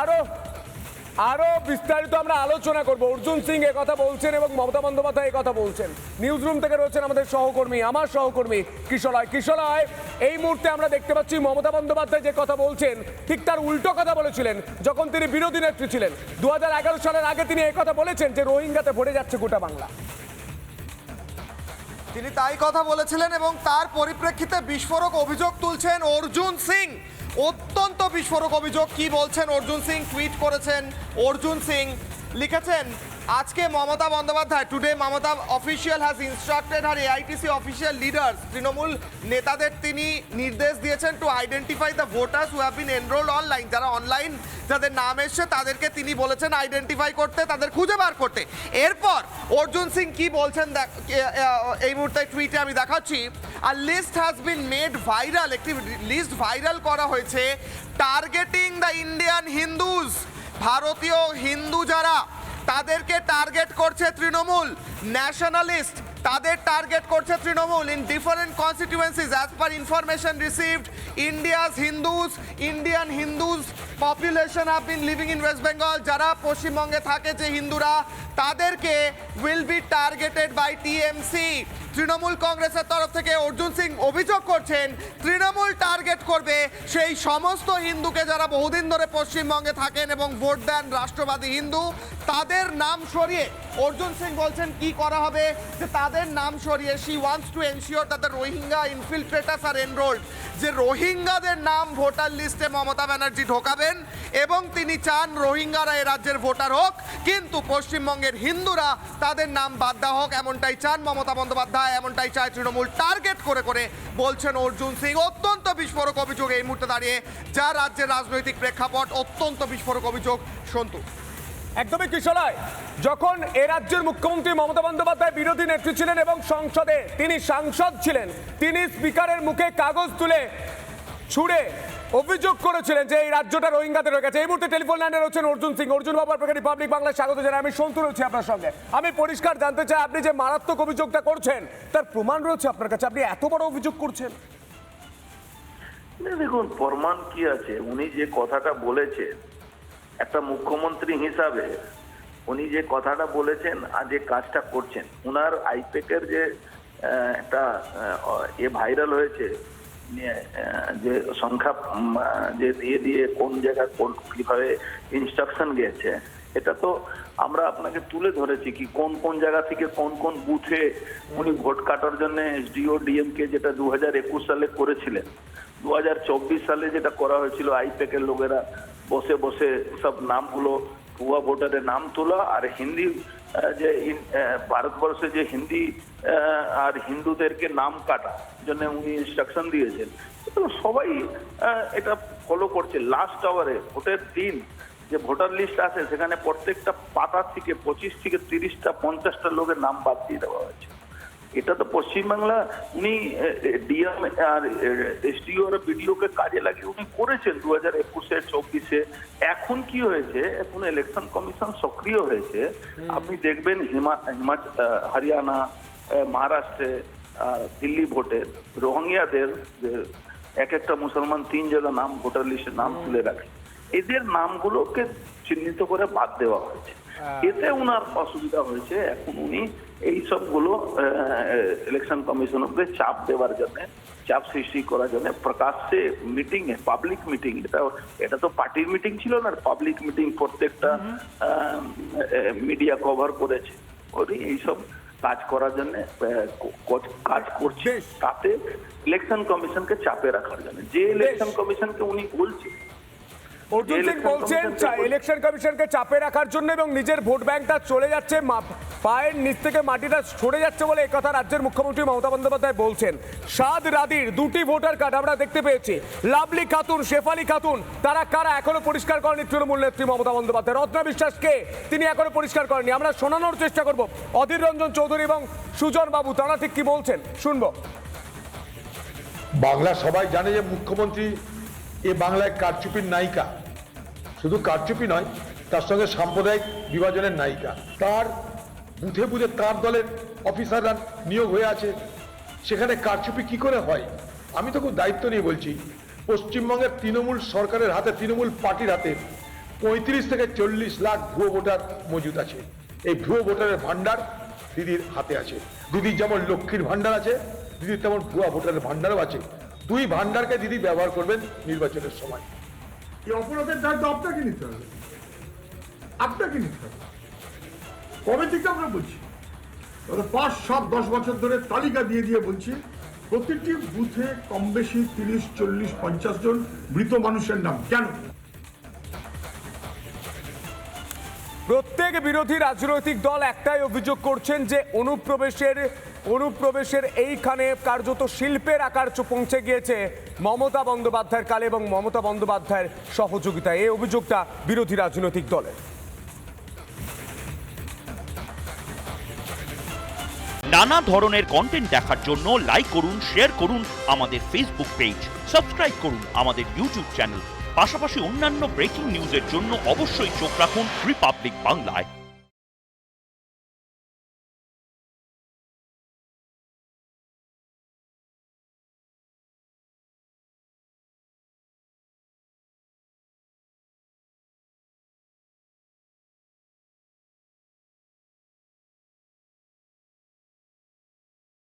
আরও আরও বিস্তারিত আমরা আলোচনা করব। অর্জুন সিং এ কথা বলছেন এবং মমতা বন্দ্যোপাধ্যায় কথা বলছেন। নিউজ রুম থেকে রয়েছেন আমাদের সহকর্মী, আমার সহকর্মী কিশোরয়। কিশোরয়, এই মুহূর্তে আমরা দেখতে পাচ্ছি মমতা বন্দ্যোপাধ্যায় যে কথা বলছেন, ঠিক তার উল্টো কথা বলেছিলেন, যখন তিনি বিরোধী নেত্রী ছিলেন। দু হাজার এগারো সালের আগে তিনি কথা বলেছেন যে, রোহিঙ্গাতে ভরে যাচ্ছে গোটা বাংলা। তিনি তাই কথা বলেছিলেন এবং তার পরিপ্রেক্ষিতে বিস্ফোরক অভিযোগ তুলছেন অর্জুন সিং। অত্যন্ত বিস্ফোরক অভিযোগ। কি বলছেন অর্জুন সিং? টুইট করেছেন অর্জুন সিং। লিখেছেন আজকে Mamata Bandyopadhyay today Mamata official has instructed her AITC official leaders Trinamool নেতাদের তিনি নির্দেশ দিয়েছেন to identify the voters who have been enrolled online যারা অনলাইন যাদের নাম এসছে, তাদেরকে তিনি বলেছেন আইডেন্টিফাই করতে, তাদের খুঁজে বার করতে। এরপর অর্জুন সিং কি বলছেন এই মুহূর্তে টুইটে আমি দেখাচ্ছি। আর list has been made viral একটি লিস্ট ভাইরাল করা হয়েছে টার্গেটিং দ্য ইন্ডিয়ান হিন্দুজ ভারতীয় হিন্দু যারা তাদেরকে টার্গেট করছে তৃণমূল। ন্যাশনালিস্ট তাদের টার্গেট করছে Trinamool in different constituencies as per information received India's Hindus Indian Hindus population have been living in West Bengal যারা পশ্চিমবঙ্গে থাকে যে হিন্দুরা, তাদেরকে will be targeted by TMC Trinamool কংগ্রেসের তরফ থেকে অর্জুন সিং অভিযোগ করছেন, তৃণমূল টার্গেট করবে সেই সমস্ত হিন্দুকে যারা বহুদিন ধরে পশ্চিমবঙ্গে থাকেন এবং ভোট দেন রাষ্ট্রবাদী হিন্দু, তাদের নাম সরিয়ে অর্জুন সিং বলছেন কি করা হবে? যে তাদের নাম সরিয়ে শি ওয়ান্টস টু এনশিওর তাদের রোহিঙ্গা ইনফিলট্রেটার্স আর এনরোল্ড যে রোহিঙ্গাদের নাম ভোটার লিস্টে মমতা ব্যানার্জি ঢোকাবেন এবং তিনি চান রোহিঙ্গারা এ রাজ্যের ভোটার হোক। কিন্তু পশ্চিমবঙ্গের হিন্দুরা তাদের নাম বাদ দেওয়া হোক, এমনটাই চান মমতা বন্দ্যোপাধ্যায়, এমনটাই চায় তৃণমূল। টার্গেট করে করে বলছেন অর্জুন সিং, অত্যন্ত বিস্ফোরক অভিযোগ এই মুহূর্তে দাঁড়িয়ে, যা রাজ্যের রাজনৈতিক প্রেক্ষাপট, অত্যন্ত বিস্ফোরক অভিযোগ। সন্তু। একদমই কিশোরয় যখন এ রাজ্যের মুখ্যমন্ত্রী মমতা বন্দ্যোপাধ্যায় বিরোধী নেত্রী ছিলেন এবং সংসদে তিনি সাংসদ ছিলেন, তিনি স্পিকারের মুখে কাগজ তুলে ছুড়ে অভিযোগ করেছিলেন যে এই রাজ্যটা রোহিঙ্গাদের হয়ে গেছে। এই মুহূর্তে টেলিফোন লাইনে রয়েছেন অর্জুন সিং। অর্জুন বাবু, আপনাকে রিপাবলিক বাংলায় স্বাগত জানাই। আমি সন্তু রয়েছি আপনার সঙ্গে। আমি পরিষ্কার জানতে চাই, আপনি যে মারাত্মক অভিযোগটা করছেন, তার প্রমাণ রয়েছে আপনার কাছে? আপনি এত বড় অভিযোগ করছেন। দেখুন, প্রমাণ কি আছে? উনি যে কথাটা বলেছেন, একটা মুখ্যমন্ত্রী হিসাবে উনি যে কথাটা বলেছেন আর যে কাজটা করছেন, উনার আইপেকের যে একটা এ ভাইরাল হয়েছে যে সংখ্যা যে দিয়ে দিয়ে কোন জায়গায় কোন, কীভাবে ইনস্ট্রাকশন গেছে, এটা তো আমরা আপনাকে তুলে ধরেছি কি কোন কোন জায়গা থেকে কোন কোন বুথে উনি ভোট কাটার জন্য এসডিও ডিএমকে যেটা দু হাজার একুশ সালে করেছিলেন। দু হাজার চব্বিশ সালে যেটা করা হয়েছিল, আইপ্যাকের লোকেরা বসে বসে সব নামগুলো ভুয়া ভোটারের নাম তোলা আর হিন্দি যে ভারতবর্ষে যে হিন্দি আর হিন্দুদেরকে নাম কাটা, জন্য উনি ইনস্ট্রাকশন দিয়েছেন। সবাই এটা ফলো করছে। লাস্ট আওয়ারে ভোটের দিন, যে ভোটার লিস্ট আছে, সেখানে প্রত্যেকটা পাতা থেকে পঁচিশ থেকে তিরিশটা, পঞ্চাশটা লোকের নাম বাদ দিয়ে দেওয়া হয়েছে। এটা তো পশ্চিমবাংলা উনি ডিএম আর এসডিও আর বিডিওকে কাজে লাগিয়ে উনি করেছেন দু হাজার একুশে চব্বিশে। এখন কি হয়েছে? এখন ইলেকশন কমিশন সক্রিয় হয়েছে। আপনি দেখবেন হিমা হরিয়ানা মহারাষ্ট্রে দিল্লি ভোটে রোহিঙ্গিয়াদের এক একটা মুসলমান তিন জায়গা নাম ভোটার লিস্টে নাম তুলে রাখে। এদের নামগুলোকে চিহ্নিত করে বাদ দেওয়া হয়েছে। এতে উনার অসুবিধা হয়েছে। এখন উনি এই সবগুলো ইলেকশন কমিশনকে চাপ দেওয়ার জন্য চাপ সৃষ্টি করার জন্য প্রকাশ্যে মিটিং পাবলিক মিটিং এটা এটা তো পার্টির মিটিং ছিল না পাবলিক মিটিং প্রত্যেকটা মিডিয়া কভার করেছে। উনি এইসব কাজ করার জন্য কাজ করছে। তাতে ইলেকশন কমিশনকে চাপে রাখার জন্য। যে ইলেকশন কমিশনকে উনি বলছে অর্জুন সিং বলছেন ইলেকশন কমিশনকে চাপে রাখার জন্য এবং নিজের ভোট ব্যাংকটা চলে যাচ্ছে পায়ের নিচ থেকে মাটিটা সরে যাচ্ছে বলে একথা রাজ্যের মুখ্যমন্ত্রী মমতা বন্দ্যোপাধ্যায় বলছেন। সাদ রাদির দুটি ভোটার কার্ড আমরা দেখতে পেয়েছি। লাভলি খাতুন শেফালি খাতুন তারা কারা এখনও পরিষ্কার করেনি তৃণমূল নেত্রী মমতা বন্দ্যোপাধ্যায়? রত্না বিশ্বাসকে তিনি এখনও পরিষ্কার করেনি। আমরা শোনানোর চেষ্টা করব। অধীর রঞ্জন চৌধুরী এবং সুজন বাবু তারা ঠিক কি বলছেন? শুনব। বাংলা সবাই জানে যে মুখ্যমন্ত্রী এ বাংলায় কারচুপির নায়িকা। শুধু কারচুপি নয়, তার সঙ্গে সাম্প্রদায়িক বিভাজনের নায়িকা। তার বুথে বুথে তার দলের অফিসাররা নিয়োগ হয়ে আছে। সেখানে কারচুপি কি করে হয়? আমি তো খুব দায়িত্ব নিয়ে বলছি, পশ্চিমবঙ্গের তৃণমূল সরকারের হাতে, তৃণমূল পার্টির হাতে পঁয়ত্রিশ থেকে চল্লিশ লাখ ভুয়ো ভোটার মজুদ আছে। এই ভুয়ো ভোটারের ভান্ডার দিদির হাতে আছে। দিদির যেমন লক্ষ্মীর ভান্ডার আছে, দিদির তেমন ভুয়া ভোটারের ভান্ডারও আছে। দুই ভাণ্ডারকে দিদি ব্যবহার করবেন নির্বাচনের সময়। এই অপরাধের দায়িত্ব আপনাকে নিতে হবে। আপনাকে নিতে হবে। কবে থেকে আমরা বলছি? পাঁচ, সাত, দশ বছর ধরে তালিকা দিয়ে দিয়ে বলছি, প্রতিটি বুথে কম বেশি তিরিশ, চল্লিশ, পঞ্চাশ জন মৃত মানুষের নাম। কেন? প্রত্যেক বিরোধী রাজনৈতিক দল একটাই অভিযোগ করছেন যে অনুপ্রবেশের অনুপ্রবেশের এইখানে কার্যত শিল্পের আকার পৌঁছে গিয়েছে মমতা বন্দ্যোপাধ্যায়ের কালে এবং মমতা বন্দ্যোপাধ্যায়ের সহযোগিতায়। এই অভিযোগটা বিরোধী রাজনৈতিক দলের। নানা ধরনের কন্টেন্ট দেখার জন্য লাইক করুন শেয়ার করুন আমাদের ফেসবুক পেজ সাবস্ক্রাইব করুন আমাদের ইউটিউব চ্যানেল পাশাপাশি অন্যান্য ব্রেকিং নিউজের জন্য অবশ্যই চোখ রাখুন রিপাবলিক বাংলায়